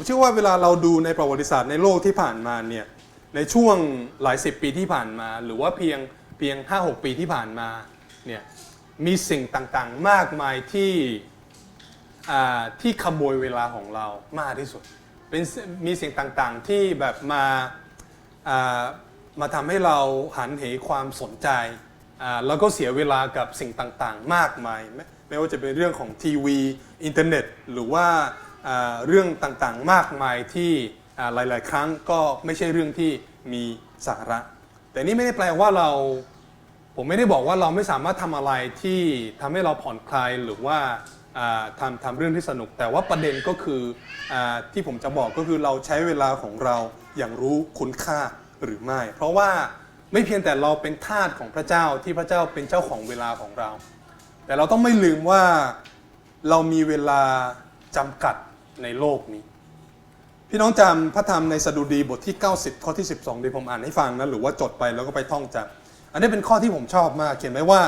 ผมเชื่อว่าเวลาเราดูในประวัติศาสตร์ในโลกที่ผ่านมาเนี่ยในช่วงหลายสิบปีที่ผ่านมา หรือว่าเพียงเพียง 5-6 ปีที่ผ่านมาเนี่ยมีสิ่งต่างๆมากมายที่อ่าที่ขโมยเวลาของเรามากที่สุดเป็นมีสิ่งต่างๆที่แบบมาอ่ามาทำให้เราหันเหความสนใจอ่าแล้วก็เสียเวลากับสิ่งต่างๆ มากมาย ไม่ว่าจะเป็นเรื่องของทีวี อินเทอร์เน็ต หรือว่า เรื่องต่างๆ มากมายที่หลายๆ ครั้งก็ไม่ใช่เรื่องที่มีสาระ แต่นี่ไม่ได้แปลว่าเรา ผมไม่ได้บอกว่าเราไม่สามารถทำอะไรที่ทำให้เราผ่อนคลายหรือว่าทำทำเรื่องที่สนุก แต่ว่าประเด็นก็คืออที่ผมจะบอกก็คือเราใช้เวลาของเราอย่างรู้คุณค่าหรือไม่ เพราะว่าไม่เพียงแต่เราเป็นทาสของพระเจ้าที่พระเจ้าเป็นเจ้าของเวลาของเรา แต่เราต้องไม่ลืมว่าเรามีเวลาจำกัด ในโลกนี้ พี่น้องจำพระธรรมในสดุดีบทที่ 90 ข้อที่ 12เดี๋ยวผมอ่านให้ฟังนะหรือว่าจดไปแล้วก็ไปท่องจำอันนี้เป็นข้อที่ผมชอบมาก เขียนไว้ว่า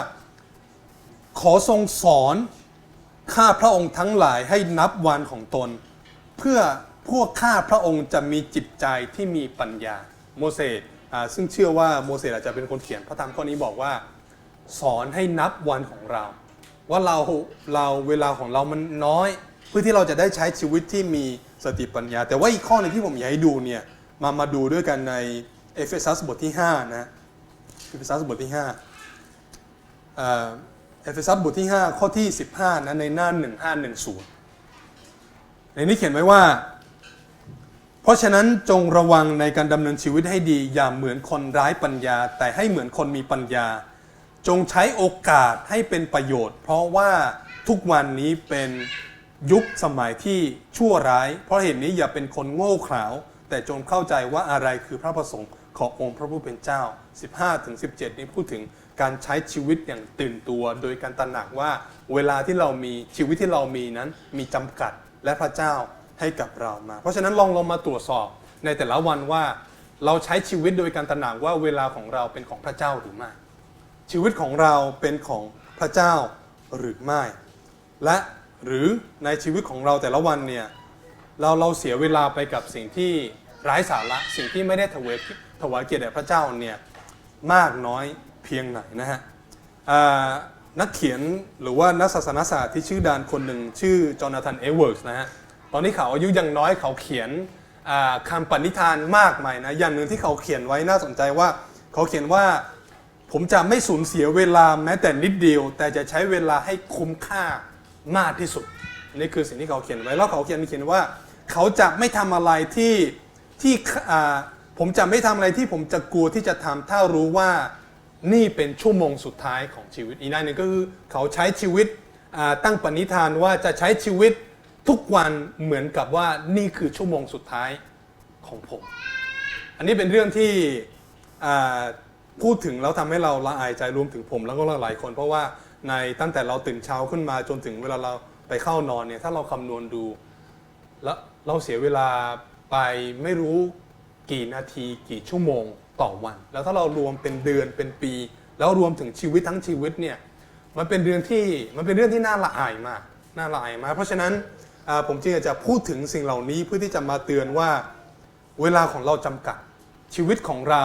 ขอทรงสอนข้าพระองค์ทั้งหลายให้นับวันของตน เพื่อพวกข้าพระองค์จะมีจิตใจที่มีปัญญาโมเสสซึ่งเชื่อว่าโมเสสอาจจะเป็นคนเขียนพระธรรมข้อนี้บอกว่า สอนให้นับวันของเรา ว่าเราเราเวลาของเรามันน้อย พื่อที่เราจะได้ใช้ชีวิตที่มีสติปัญญา แต่ว่าอีกข้อหนึงที่ผมอยากให้ดูเนี่ยมามาดูด้วยกันในเอเฟซัสบทที่5นะเอเฟซัสบทที่5เอ่อเฟซัสบทที่ 5 ข้อที่ 15นะในหน้า 1510 ในนี้เขียนไว้ว่า เพราะฉะนั้นจงระวังในการดำเนินชีวิตให้ดี อย่าเหมือนคนร้ายปัญญา แต่ให้เหมือนคนมีปัญญา จงใช้โอกาสให้เป็นประโยชน์ เพราะว่าทุกวันนี้เป็น ยุคสมัยที่ชั่วร้าย เพราะเหตุนี้อย่าเป็นคนโง่เขลาแต่จงเข้าใจว่าอะไรคือพระประสงค์ขององค์พระผู้เป็นเจ้า 15-17 นี้พูดถึงการใช้ชีวิตอย่างตื่นตัว โดยการตระหนักว่าเวลาที่เรามีชีวิตที่เรามีนั้นมีจำกัดและพระเจ้าให้กับเรามา เพราะฉะนั้นลองลองมาตรวจสอบในแต่ละวันว่าเราใช้ชีวิตโดยการตระหนักว่าเวลาของเราเป็นของพระเจ้าหรือไม่ ชีวิตของเราเป็นของพระเจ้าหรือไม่ และ หรือในชีวิตของเราแต่ละวันเนี่ยเราเราเสียเวลาไปกับสิ่งที่ไร้สาระสิ่งที่ไม่ได้ถวายถวายเกียรติแด่พระเจ้าเนี่ยมากน้อยเพียงไหนนะฮะนักเขียนหรือว่านักศาสนศาสตร์ที่ชื่อดานคนหนึ่งชื่อจอนาธานเอเวิร์สนะฮะตอนนี้เขาอายุยังน้อยเขาเขียนคำปณิธานมากมายนะอย่างหนึ่งที่เขาเขียนไว้น่าสนใจว่า เขาเขียนว่าผมจะไม่สูญเสียเวลาแม้แต่นิดเดียว แต่จะใช้เวลาให้คุ้มค่า มากที่สุด นี่คือสิ่งที่เขาเขียนไว้แล้วเขาเขียนเขียนว่า เขาจะไม่ทำอะไรที่ที่อ่าผมจะไม่ทำอะไรที่ผมจะกลัวที่จะทำถ้ารู้ว่านี่เป็นชั่วโมงสุดท้ายของชีวิตอีกด้านหนึ่งก็คือเขาใช้ชีวิตอ่าตั้งปณิธานว่าจะใช้ชีวิตทุกวันเหมือนกับว่านี่คือชั่วโมงสุดท้ายของผม อันนี้เป็นเรื่องที่อ่าพูดถึงแล้วทำให้เราละอายใจรวมถึงผมแล้วก็หลายๆคน เพราะว่า ในตั้งแต่เราตื่นเช้าขึ้นมาจนถึงเวลาเราไปเข้านอนเนี่ยถ้าเราคำนวณดู แล้วเราเสียเวลาไปไม่รู้กี่นาทีกี่ชั่วโมงต่อวัน แล้วถ้าเรารวมเป็นเดือนเป็นปี แล้วรวมถึงชีวิตทั้งชีวิตเนี่ยมันเป็นเรื่องที่มันเป็นเรื่องที่น่าละอายมากน่าละอายมากเพราะฉะนั้นผมจึงอยากจะพูดถึงสิ่งเหล่านี้เพื่อที่จะมาเตือนว่าเวลาของเราจำกัดชีวิตของเรา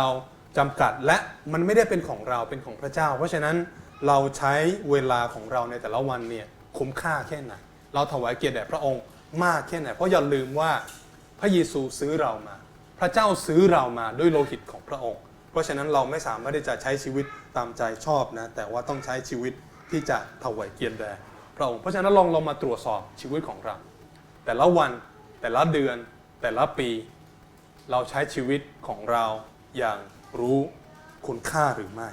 จำกัดและมันไม่ได้เป็นของเราเป็นของพระเจ้า เพราะฉะนั้น เราใช้เวลาของเราในแต่ละวันเนี่ยคุ้มค่าแค่ไหน เราถวายเกียรติแด่พระองค์มากแค่ไหน เพราะอย่าลืมว่าพระเยซูซื้อเรามา พระเจ้าซื้อเรามาด้วยโลหิตของพระองค์ เพราะฉะนั้นเราไม่สามารถที่จะใช้ชีวิตตามใจชอบนะ แต่ว่าต้องใช้ชีวิตที่จะถวายเกียรติแด่พระองค์ เพราะฉะนั้นลองลองมาตรวจสอบชีวิตของเรา แต่ละวัน แต่ละเดือน แต่ละปี เราใช้ชีวิตของเราอย่างรู้คุณค่าหรือไม่